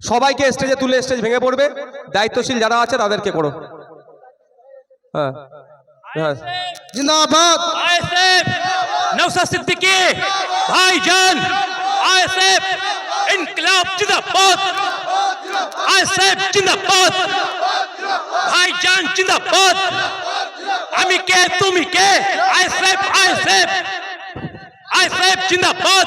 সবাইকে স্টেজে তুলে স্টেজ ভেঙে পড়বে। দায়িত্বশীল যারা আছে তাদেরকে করো। হ্যাঁ।, হ্যাঁ। আমি কে, তুমি কে? ISF ISF. সাহেব জিন্দাবাদ।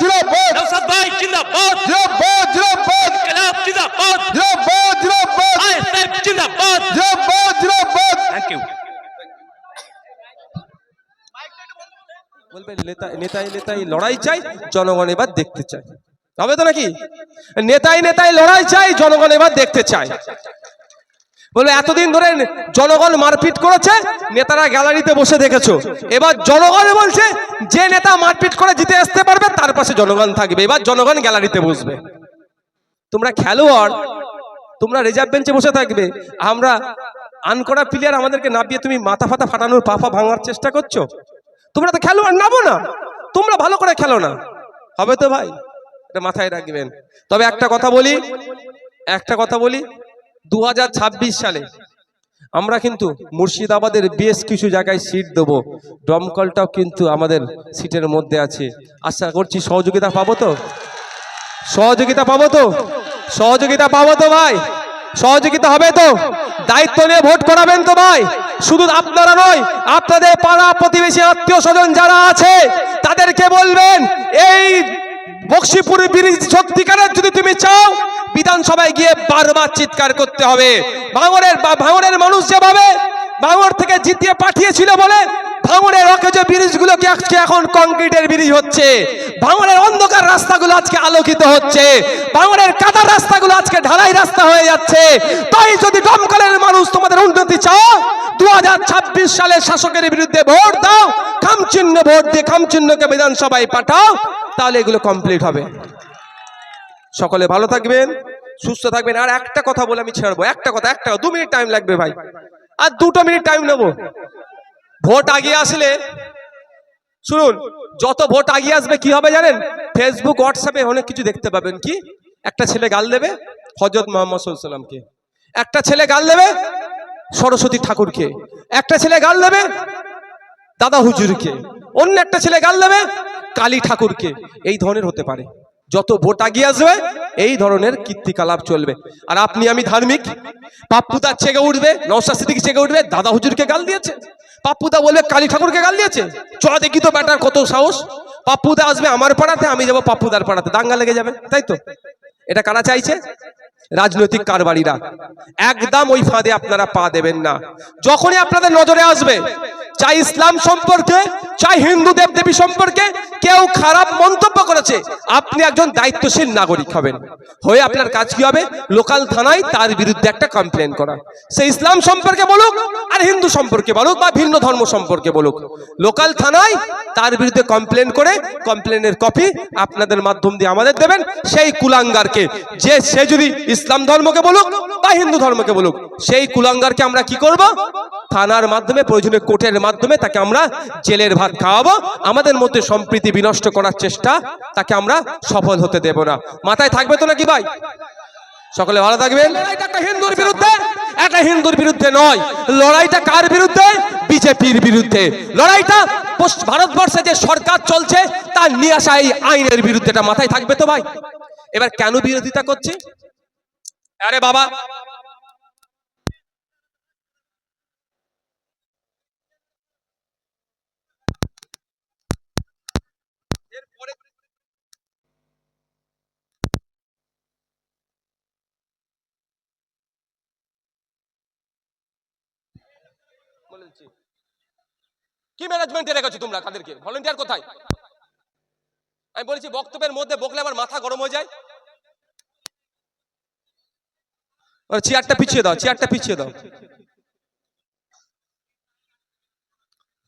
জিন্দাবাদ। ভাই জিন্দাবাদ। জিন্দাবাদ জিন্দাবাদ। জিন্দাবাদ। জিন্দাবাদ জিন্দাবাদ। সাহেব জিন্দাবাদ। জিন্দাবাদ জিন্দাবাদ। থ্যাংক ইউ বলবে নেতা নেতাই নেতাই লড়াই চাই জনগণ এবার দেখতে চাই। হবে তো নাকি? নেতাই নেতাই লড়াই চাই জনগণ এবার দেখতে চায় বলবে এতদিন ধরে জনগণ মারপিট করেছে, নেতারা গ্যালারিতে বসে দেখেছ। এবার জনগণ বলছে, যে নেতা মারপিট করে জিতে আসতে পারবে, তার পাশে জনগণ থাকবে। এবার জনগণ গ্যালারিতে বসবে। তোমরা খেলোয়াড়, তোমরা রিজার্ভ বেঞ্চে বসে থাকবে। আমরা আনকরা প্লেয়ার আমাদেরকে নামিয়ে তুমি মাথা ফাতা ফাটানোর পাফা ভাঙার চেষ্টা করছ? তোমরা তো খেলোয়াড় নামো না। তোমরা ভালো করে খেলো না। হবে তো ভাই, এটা মাথায় রাখবেন। তবে একটা কথা বলি, একটা কথা বলি দু হাজার ছাব্বিশ সালে আমরা কিন্তু মুর্শিদাবাদের বেশ কিছু জায়গায় সিট দেবো। দমকলটাও কিন্তু আমাদের সিটের মধ্যে আছে। আশা করছি সহযোগিতা পাবো তো? সহযোগিতা পাবো তো? সহযোগিতা পাবো তো ভাই? সহযোগিতা হবে তো? দায়িত্ব নিয়ে ভোট করাবেন তো ভাই? শুধু আপনারা নয়, আপনাদের পাড়া প্রতিবেশী আত্মীয় স্বজন যারা আছে, তাদেরকে বলবেন, এই বক্সিপুর ব্রিজ সত্যিকারের যদি তুমি চাও বিধানসভায় গিয়ে বারবার চিৎকার করতে হবে। ভাঙরের বা- ভাঙরের মানুষ যেভাবে ভাঙর থেকে জিতিয়ে পাঠিয়েছিল বলে ভাঙরের অকেজ ব্রিজগুলোকে আজকে এখন কংক্রিটের ব্রিজ হচ্ছে ভাঙরের অন্ধকার রাস্তাগুলো আজকে আলোকিত হচ্ছে ভাঙরের কাদার রাস্তাগুলো আজকে ঢালাই রাস্তা হয়ে যাচ্ছে। তাই যদি দমকলের মানুষ তোমাদের উন্নতি চাও দু সালের শাসকের বিরুদ্ধে ভোট দাও, খামচিহ্ন ভোট দিয়ে খামচিহ্নকে বিধানসভায় পাঠাও, তাহলে এগুলো কমপ্লিট হবে। সকলে ভালো থাকবেন। সুস্থ থাকবেন। আর একটা কথা বলে আমি ছেড়বো একটা কথা, একটা দু মিনিট টাইম লাগবে ভাই। আর দুটো মিনিট টাইম নেব। ভোট আগিয়ে আসলে, শুনুন, যত ভোট আগিয়ে আসবে কি হবে জানেন? ফেসবুক হোয়াটসঅ্যাপে অনেক কিছু দেখতে পাবেন। কি? একটা ছেলে গাল দেবে হজরত মোহাম্মদ সাল্লামকে একটা ছেলে গাল দেবে সরস্বতী ঠাকুরকে। একটা ছেলে গাল দেবে দাদা হুজুরকে। অন্য একটা ছেলে গাল দেবে কালী ঠাকুরকে। এই ধরনের হতে পারে। যত ভোট আগিয়ে আসবে এই ধরনের কীর্তিকলাপ চলবে। আর আপনি আমি ধার্মিক পাপ্পুদার চেগে উঠবে নৌশা স্মৃতিকে চেগে উঠবে, দাদা হুজুরকে গাল দিয়েছে। পাপ্পুদা বলবে, কালী ঠাকুরকে গাল দিয়েছে। চ দেখি তো ব্যাটার কত সাহস? পাপ্পুদা আসবে আমার পাড়াতে, আমি যাব পাপ্পুদার পাড়াতে। দাঙ্গা লেগে যাবে, তাই তো? এটা কারা চাইছে? রাজনৈতিক কারবারিরা। একদম ওই ফাঁদে আপনারা পা দেবেন না। যখনই আপনাদের নজরে আসবে চাই ইসলাম সম্পর্কে, চাই হিন্দু দেবদেবী সম্পর্কে, কেউ খারাপ মন্তব্য করেছে। আপনি একজন দায়িত্বশীল নাগরিক হবেন। হয়ে আপনার কাজ কি হবে? লোকাল থানায় তার বিরুদ্ধে একটা কমপ্লেন করা। সে ইসলাম সম্পর্কে বলুক আর হিন্দু সম্পর্কে বলুক বা ভিন্ন ধর্ম সম্পর্কে বলুক। লোকাল থানায় তার বিরুদ্ধে কমপ্লেন করে কমপ্লেনের কপি আপনাদের মাধ্যম দিয়ে আমাদের দেবেন। সেই কুলাঙ্গারকে, যে সে যদি ইসলাম ধর্মকে বলুক বা হিন্দু ধর্মকে বলুক, সেই কুলাঙ্গারকে আমরা কি করব? থানার মাধ্যমে প্রয়োজনে কোর্টের মাধ্যমে তাকে আমরা জেলের ভাত খাওয়াবো। আমাদের মধ্যে সম্প্রীতি বিনষ্ট করার চেষ্টা তাকে আমরা সফল হতে দেব না। মাথায় থাকবে তো নাকি ভাই? সকলে ভালো থাকবেন। একটা হিন্দুর বিরুদ্ধে? একটা হিন্দুর বিরুদ্ধে নয়। লড়াইটা কার বিরুদ্ধে? বিজেপির বিরুদ্ধে। লড়াইটা ভারতবর্ষে যে সরকার চলছে তার নিয়ে আসা এই আইনের বিরুদ্ধে। এটা মাথায় থাকবে তো ভাই? এবার কেন বিরোধিতা করছি? আরে বাবা বলেছি কি ম্যানেজমেন্টে রেখেছো তোমরা তাদেরকে ভলেন্টিয়ার কোথায়? আমি বলেছি, বক্তব্যের মধ্যে বকলে আমার মাথা গরম হয়ে যায়। চেয়ারটা পিছিয়ে দাও চেয়ারটা পিছিয়ে দাও।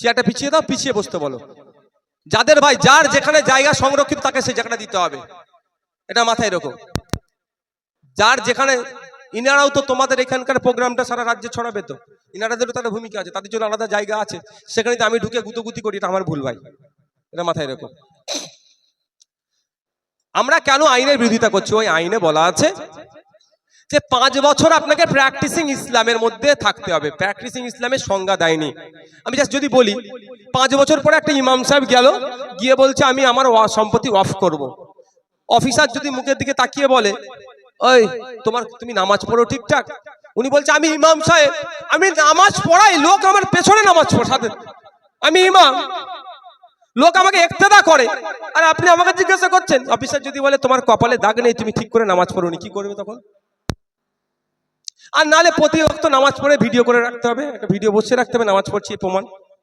চেয়ারটা পিছিয়ে দাও, পিছিয়ে বসতে বলো। যাদের ভাই, যার যেখানে জায়গা সংরক্ষিত তাকে সেই জায়গাটা দিতে হবে। এটা মাথায় রাখো। যার যেখানে, ইনারাও তো তোমাদের এখানকার প্রোগ্রামটা সারা রাজ্যে ছড়াবে তো। ইনারাদেরও তাদের ভূমিকা আছে, তাদের জন্য আলাদা জায়গা আছে। সেখানে আমি ঢুকে গুতোগুতি করি, এটা আমার ভুল ভাই। এটা মাথায় রাখো। আমরা কেন আইনের বিরোধিতা করছি? ওই আইনে বলা আছে যে পাঁচ বছর আপনাকে প্র্যাকটিসিং ইসলামের মধ্যে থাকতে হবে। প্র্যাকটিসিং ইসলামের সংজ্ঞা দেয়নি। আমি জাস্ট যদি বলি, পাঁচ বছর পরে একটা ইমাম সাহেব গেল, গিয়ে বলছে, আমি আমার সম্পত্তি অফ করব। অফিসার যদি মুখের দিকে তাকিয়ে বলে, ওই, তোমার, তুমি নামাজ পড়ো ঠিকঠাক? উনি বলছে, আমি ইমাম সাহেব, আমি নামাজ পড়াই, লোক আমার পেছনে নামাজ পড়াতে আমি ইমাম। লোক আমাকে একতেদা করে। আর আপনি আমাকে জিজ্ঞাসা করছেন, অফিসার যদি বলে তোমার কপালে দাগ নেই, তুমি ঠিক করে নামাজ পড়োনি কি করবে তখন? আর নালে প্রতি ওয়াক্ত নামাজ পড়ে ভিডিও করে রাখতে হবে, একটা ভিডিও বসে রাখতে হবে, নামাজ পড়ছি প্রমাণ।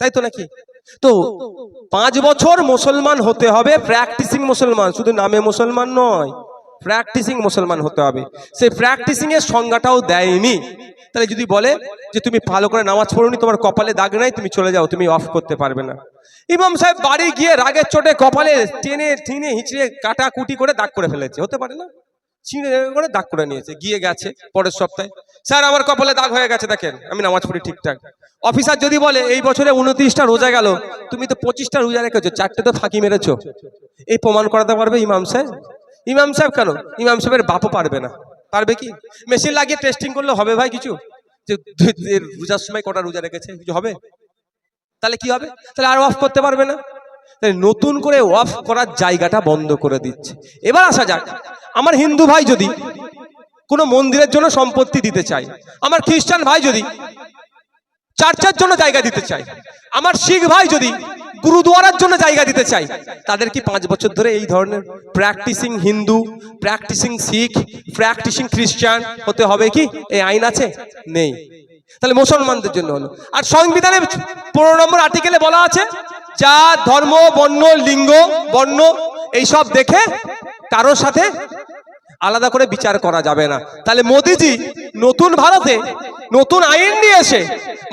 তাই তো নাকি? তো পাঁচ বছর মুসলমান হতে হবে প্র্যাকটিসিং মুসলমান, শুধু নামে মুসলমান নয়। প্র্যাকটিসিং মুসলমান হতে হবে। সেই প্র্যাকটিসিং এর সংজ্ঞাটাও দেয়নি। তাহলে যদি বলে যে তুমি ভালো করে নামাজ পড়োনি, তোমার কপালে দাগ নাই, তুমি চলে যাও, তুমি অফ করতে পারবে না। ইমাম সাহেব বাড়ি গিয়ে রাগের চোটে কপালে টেনে টিনে হিঁচড়ে কাটা কুটি করে দাগ করে ফেলেছে। হতে পারে না? ছিঁড়ে করে দাগ করে নিয়েছে, গিয়ে গেছে পরের সপ্তাহে। স্যার, আমার কপালে দাগ হয়ে গেছে, দেখেন, আমি নামাজ পড়ি ঠিকঠাক। অফিসার যদি বলে, এই বছরে উনত্রিশটা রোজা গেল, তুমি তো পঁচিশটা রোজা রেখেছো, চারটে তো ফাঁকি মেরেছো। এই প্রমাণ করাতে পারবে ইমাম সাহেব? ইমাম সাহেব কেন? ইমাম সাহেবের বাপও পারবে না। পারবে কি? মেশিন লাগিয়ে টেস্টিং করলে হবে ভাই কিছু? যে রোজার সময় কটা রোজা রেখেছে, কিছু হবে? তাহলে কি হবে? তাহলে আর অফ করতে পারবে না। তাহলে নতুন করে অফ করার জায়গাটা বন্ধ করে দিচ্ছে। এবার আসা যাক, আমার হিন্দু ভাই যদি কোনো মন্দিরের জন্য সম্পত্তি দিতে চায়, আমার খ্রিস্টান ভাই যদি চার্চের জন্য জায়গা দিতে চাই। আমার শিখ ভাই যদি গুরুদুয়ারার জন্য জায়গা দিতে চাই, তাদের কি পাঁচ বছর ধরে এই ধরনের practising Hindu practising Sikh practising খ্রিস্টান হতে হবে কি? এই আইন আছে? নেই। তাহলে মুসলমানদের জন্য হলো। আর সংবিধানের পনেরো নম্বর আর্টিকেলে বলা আছে, যা ধর্ম, বর্ণ, লিঙ্গ, বর্ণ, এইসব দেখে কারোর সাথে আলাদা করে বিচার করা যাবে না। তাহলে মোদিজি নতুন ভারতে নতুন আইন নিয়ে এসে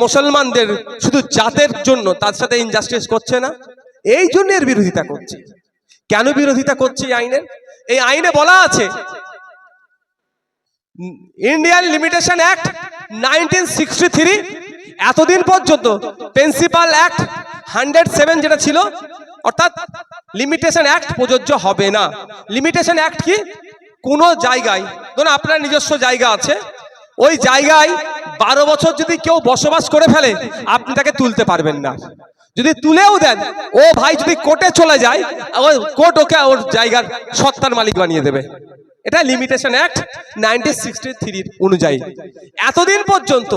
মুসলমানদের শুধু জাতের জন্য তার সাথে ইনজাস্টিস করছে না? এই জন্য এর বিরোধিতা করছে। কেন বিরোধিতা করছে এই আইনের? এই আইনে বলা আছে, Indian limitation act nineteen sixty three, এতদিন পর্যন্ত প্রিন্সিপাল অ্যাক্ট হান্ড্রেড সেভেন যেটা ছিল, অর্থাৎ লিমিটেশন অ্যাক্ট প্রযোজ্য হবে না। লিমিটেশন অ্যাক্ট কি? কোনো জায়গায়, ধরুন আপনার নিজস্ব জায়গা আছে, ওই জায়গায় বারো বছর যদি কেউ বসবাস করে ফেলে, আপনি তাকে তুলতে পারবেন না। যদি তুলেও দেন, ও ভাই যদি কোর্টে চলে যায়, ওই কোর্ট ওকে ওর জায়গার সত্তার মালিক বানিয়ে দেবে। এটা লিমিটেশন অ্যাক্ট নাইনটিন সিক্সটি থ্রির অনুযায়ী। এতদিন পর্যন্ত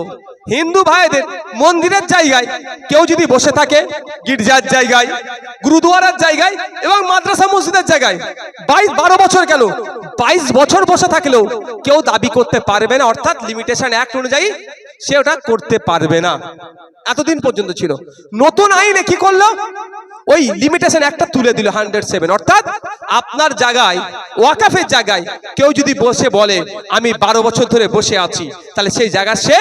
হিন্দু ভাইদের মন্দিরের জায়গায় কেউ যদি বসে থাকে, গির্জার জায়গায়, গুরুদুয়ারার জায়গায় এবং মাদ্রাসা মসজিদের জায়গায়, বাইশ বারো বছর কেন? বাইশ বছর বসে থাকলেও কেউ দাবি করতে পারবে না। অর্থাৎ লিমিটেশন অ্যাক্ট অনুযায়ী সে ওটা করতে পারবে না। এতদিন পর্যন্ত ছিল। নতুন আইনে কি করল? ওই লিমিটেশন একটা তুলে দিল হান্ড্রেড সেভেন অর্থাৎ আপনার জায়গায়, ওয়াকাফের জায়গায় কেউ যদি বসে বলে, আমি বারো বছর ধরে বসে আছি তাহলে সেই জায়গা সে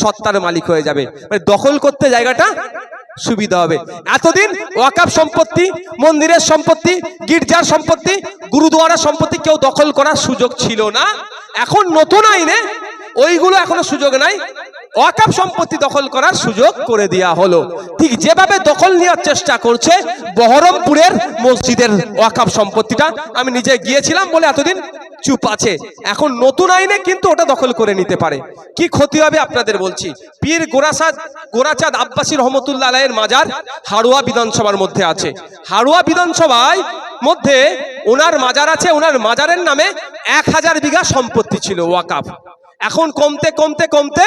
সত্তার মালিক হয়ে যাবে। মানে দখল করতে জায়গাটা সুবিধা হবে। এতদিন ওয়াকাফ সম্পত্তি, মন্দিরের সম্পত্তি, গির্জার সম্পত্তি গুরুদুয়ারা সম্পত্তি কেউ দখল করার সুযোগ ছিল না। এখন নতুন আইনে ওইগুলো এখনও সুযোগ নাই। ওয়াকাফ সম্পত্তি দখল করার সুযোগ করে দেওয়া হলো। ঠিক যেভাবে দখল নেওয়ার চেষ্টা করছে বহরমপুরের মসজিদের ওয়াকাফ সম্পত্তিটা, আমি নিজে গিয়েছিলাম বলে এতদিন চুপ আছে। এখন নতুন আইনে কিন্তু ওটা দখল করে নিতে পারে। কি ক্ষতি হবে আপনাদের বলছি। পীর গোরাসাদ, গোরাচাঁদ আব্বাসী রহমতুল্লাহ আলাইয়ের মাজার হাড়ুয়া বিধানসভার মধ্যে আছে। হাড়ুয়া বিধানসভায় মধ্যে ওনার মাজার আছে, ওনার মাজারের নামে এক হাজার বিঘা সম্পত্তি ছিল ওয়াকাফ এখন কমতে কমতে কমতে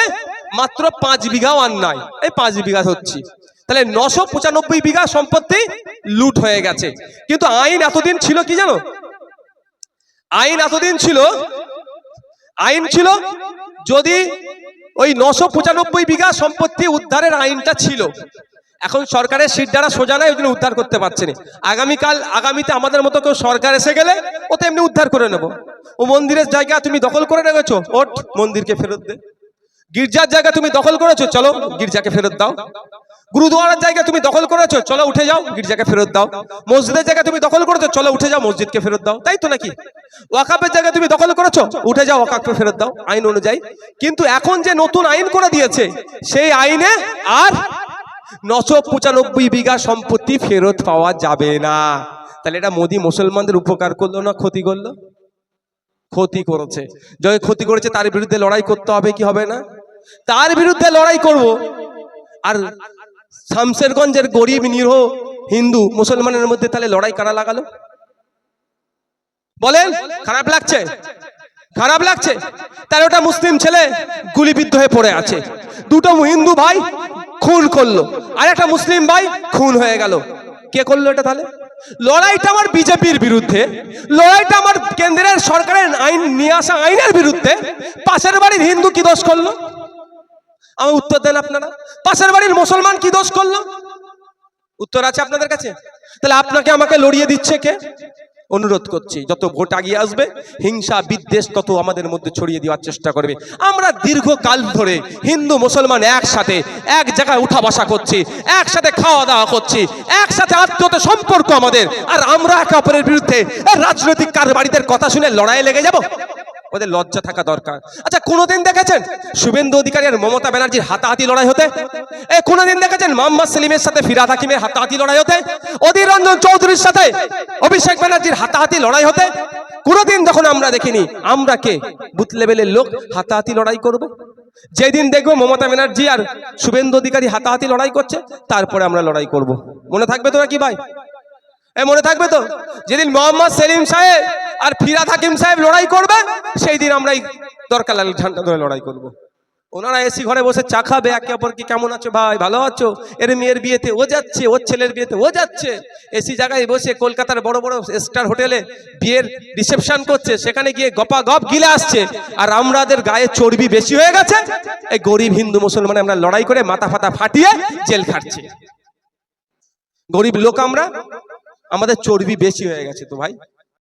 মাত্র পাঁচ বিঘাও আর নাই এই পাঁচ বিঘা হচ্ছে। তাহলে নশো পঁচানব্বই বিঘা সম্পত্তি লুট হয়ে গেছে। কিন্তু আইন এতদিন ছিল কি জানো? আইন এতদিন ছিল, আইন ছিল যদি ওই নশো পঁচানব্বই বিঘা সম্পত্তি উদ্ধারের আইনটা ছিল এখন সরকারের সিট দ্বারা সোজা নাই ওই উদ্ধার করতে পারছে না। আগামীকাল, আগামীতে আমাদের মতো কেউ সরকার এসে গেলে, ও তো এমনি উদ্ধার করে নেব। ও মন্দিরের জায়গা তুমি দখল করে রেখেছো ওট মন্দিরকে ফেরত দে। গির্জার জায়গা তুমি দখল করেছ, চলো, গির্জাকে ফেরত দাও। গুরুদুয়ারার জায়গা তুমি দখল করেছ, চলো, উঠে যাও, গির্জাকে ফেরত দাও। মসজিদের জায়গা তুমি দখল করেছ, চলো, উঠে যাও, মসজিদকে ফেরত দাও। তাই তো নাকি? ওয়াকাফের জায়গা তুমি দখল করেছ, উঠে যাও, ওয়াকাফকে ফেরত দাও, আইন অনুযায়ী। কিন্তু এখন যে নতুন আইন করে দিয়েছে, সেই আইনে আর নশো পঁচানব্বই বিঘা সম্পত্তি ফেরত পাওয়া যাবে না। তাহলে এটা মোদি মুসলমানদের উপকার করল না ক্ষতি করল? ক্ষতি করেছে। যদি ক্ষতি করেছে, তার বিরুদ্ধে লড়াই করতে হবে কি হবে না? তার বিরুদ্ধে লড়াই করব। আর শামশেরগঞ্জের গরিব, নিরহ হিন্দু মুসলমানের মধ্যে তাহলে লড়াই কারা লাগালো? বলেন, খারাপ লাগছে? খারাপ লাগছে? তার ওটা মুসলিম ছেলে গুলিবিদ্ধ হয়ে পড়ে আছে। দুটো হিন্দু ভাই খুন করল। আর একটা মুসলিম ভাই খুন হয়ে গেল। কে করল এটা তাহলে? লড়াইটা আমার বিজেপির বিরুদ্ধে, লড়াইটা আমার কেন্দ্রের সরকারের আইন, নিয়ে আসা আইনের বিরুদ্ধে। পাশের বাড়ির হিন্দু কি দোষ করল? আমার উত্তর দেন আপনারা। পাশের বাড়ির মুসলমান কি দোষ করল? উত্তর আছে আপনাদের কাছে? তাহলে আপনাকে আমাকে লড়িয়ে দিচ্ছে কে? অনুরোধ করছি, যত ভোট আগিয়ে আসবে, হিংসা, বিদ্বেষ তত আমাদের মধ্যে ছড়িয়ে দেওয়ার চেষ্টা করবে। আমরা দীর্ঘকাল ধরে হিন্দু, মুসলমান একসাথে, এক জায়গায় উঠা বসা করছি, একসাথে খাওয়া দাওয়া করছি, একসাথে আত্মত সম্পর্ক আমাদের। আর আমরা একে অপরের বিরুদ্ধে রাজনৈতিক কারবারিদের কথা শুনে লড়াই লেগে যাব। ওদের লজ্জা থাকা দরকার। আচ্ছা কোনোদিন দেখেছেন শুভেন্দু অধিকারী আর মমতা ব্যানার্জির হাতাহাতি লড়াই হতে? এ, কোনোদিন দেখেছেন মোহাম্মদ সেলিমের সাথে ফিরাদ হাকিমের হাতাহাতি লড়াই হতে? অধীর রঞ্জন চৌধুরীর সাথে অভিষেক ব্যানার্জির হাতাহাতি লড়াই হতে? কোনোদিন যখন আমরা দেখিনি, আমরা কে? বুথ লেভেলের লোক হাতাহাতি লড়াই করব? যেদিন দেখব মমতা ব্যানার্জি আর শুভেন্দু অধিকারী হাতাহাতি লড়াই করছে, তারপরে আমরা লড়াই করব। মনে থাকবে তোরা কি ভাই? এ মনে থাকবে তো? যেদিন মোহাম্মদ সেলিম সাহেব আর ফিরাদ হাকিম সাহেব লড়াই করবে সেই দিন আমরা এই দরকার ঝান্ডা ধরে লড়াই করব। ওনারা এসি ঘরে বসে চা খাবে, একে অপরকে কেমন আছো ভাই? ভালো আছো? এর মেয়ের বিয়েতে ও যাচ্ছে, ওর ছেলের বিয়েতে ও যাচ্ছে। এসি জায়গায় বসে কলকাতার বড় বড় স্টার হোটেলে বিয়ের রিসেপশন করছে, সেখানে গিয়ে গপা গপ গিলে আসছে। আর আমাদের গায়ে চর্বি বেশি হয়ে গেছে। এই গরিব হিন্দু মুসলমানে আমরা লড়াই করে মাথা ফাতা ফাটিয়ে জেল খাটছি। গরিব লোক আমরা আমাদের চর্বি বেশি হয়ে গেছে তো ভাই।